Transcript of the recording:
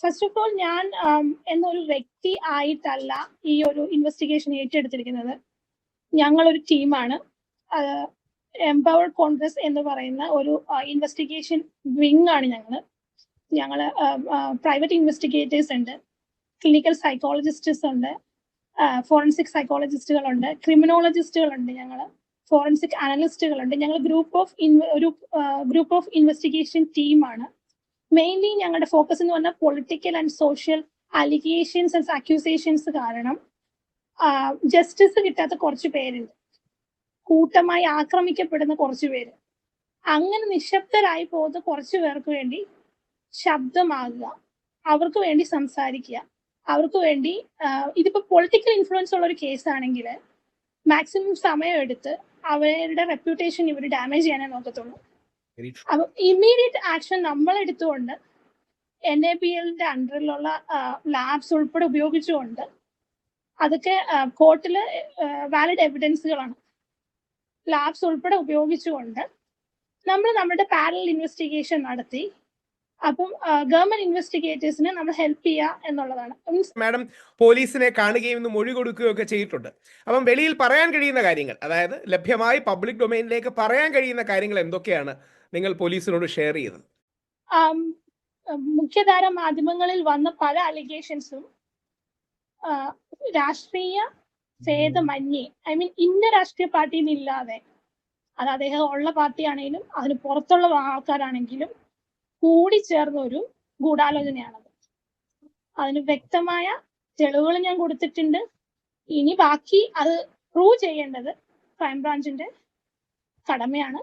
First of all ഞാൻ um, എന്നൊരു വ്യക്തി ആയിട്ടല്ല ഈ ഒരു ഇൻവെസ്റ്റിഗേഷൻ ഏറ്റെടുത്തിരിക്കുന്നത്. ഞങ്ങളൊരു ടീമാണ്. എംപവേർഡ് കോൺഗ്രസ് എന്ന് പറയുന്ന ഒരു ഇൻവെസ്റ്റിഗേഷൻ വിങ് ആണ് ഞങ്ങൾ ഞങ്ങൾ പ്രൈവറ്റ് ഇൻവെസ്റ്റിഗേറ്റേഴ്സ് ഉണ്ട്. ക്ലിനിക്കൽ സൈക്കോളജിസ്റ്റ്സ് ഉണ്ട്. ഫോറൻസിക് സൈക്കോളജിസ്റ്റുകളുണ്ട് ക്രിമിനോളജിസ്റ്റുകളുണ്ട് ഞങ്ങൾ ഫോറൻസിക് അനലിസ്റ്റുകളുണ്ട് ഞങ്ങൾ ഗ്രൂപ്പ് ഓഫ് ഒരു ഗ്രൂപ്പ് ഓഫ് ഇൻവെസ്റ്റിഗേഷൻ ടീമാണ് മെയിൻലി ഞങ്ങളുടെ ഫോക്കസ് എന്ന് പറഞ്ഞാൽ political and social allegations and accusations കാരണം ജസ്റ്റിസ് കിട്ടാത്ത കുറച്ച് പേരുണ്ട്. കൂട്ടമായി ആക്രമിക്കപ്പെടുന്ന കുറച്ച് പേര്. അങ്ങനെ നിശബ്ദരായി പോകുന്ന കുറച്ച് പേർക്ക് വേണ്ടി ശബ്ദമാകുക. അവർക്ക് വേണ്ടി സംസാരിക്കുക. അവർക്ക് വേണ്ടി ഇതിപ്പോ പൊളിറ്റിക്കൽ ഇൻഫ്ലുവൻസ് ഉള്ള ഒരു കേസ് ആണെങ്കിൽ മാക്സിമം സമയം എടുത്ത് അവരുടെ റെപ്യൂട്ടേഷൻ ഇവർ ഡാമേജ് ചെയ്യാനേ നോക്കത്തുള്ളൂ. അപ്പൊ ആക്ഷൻ നമ്മൾ എടുത്തുകൊണ്ട് എൻ എ പി എല്ലിന്റെ അണ്ടറിലുള്ള ലാബ്സ് ഉൾപ്പെടെ ഉപയോഗിച്ചുകൊണ്ട് അതൊക്കെ കോർട്ടിൽ വാലിഡ് എവിഡൻസുകളാണ് ലാബ്സ് ഉൾപ്പെടെ ഉപയോഗിച്ചുകൊണ്ട് നമ്മൾ നമ്മുടെ പാരലൽ ഇൻവെസ്റ്റിഗേഷൻ നടത്തി. അപ്പം ഗവൺമെന്റ് ഇൻവെസ്റ്റിഗേറ്റേഴ്സിനെ നമ്മൾ ഹെൽപ്പ് ചെയ്യുക എന്നുള്ളതാണ്. മാഡം പോലീസിനെ കാണുകയും ഇന്ന് മൊഴി കൊടുക്കുകയും ഒക്കെ ചെയ്തിട്ടുണ്ട്. അപ്പം വെളിയിൽ പറയാൻ കഴിയുന്ന കാര്യങ്ങൾ അതായത് ലഭ്യമായി പബ്ലിക് ഡൊമൈനിലേക്ക് പറയാൻ കഴിയുന്ന കാര്യങ്ങൾ എന്തൊക്കെയാണ് നിങ്ങൾ പോലീസിനോട് ഷെയർ ചെയ്തത് മുഖ്യധാര മാധ്യമങ്ങളിൽ വന്ന പല അലിഗേഷൻസും രാഷ്ട്രീയ ഭേദമന്യേ ഐ മീൻ ഇന്ന രാഷ്ട്രീയ പാർട്ടിയിൽ ഇല്ലാതെ അത് അദ്ദേഹം ഉള്ള പാർട്ടിയാണെങ്കിലും അതിന് പുറത്തുള്ള ആൾക്കാരാണെങ്കിലും കൂടി ചേർന്ന ഒരു ഗൂഢാലോചനയാണത്. അതിന് വ്യക്തമായ തെളിവുകൾ ഞാൻ കൊടുത്തിട്ടുണ്ട്. ഇനി ബാക്കി അത് പ്രൂവ് ചെയ്യേണ്ടത് ക്രൈംബ്രാഞ്ചിന്റെ കടമയാണ്.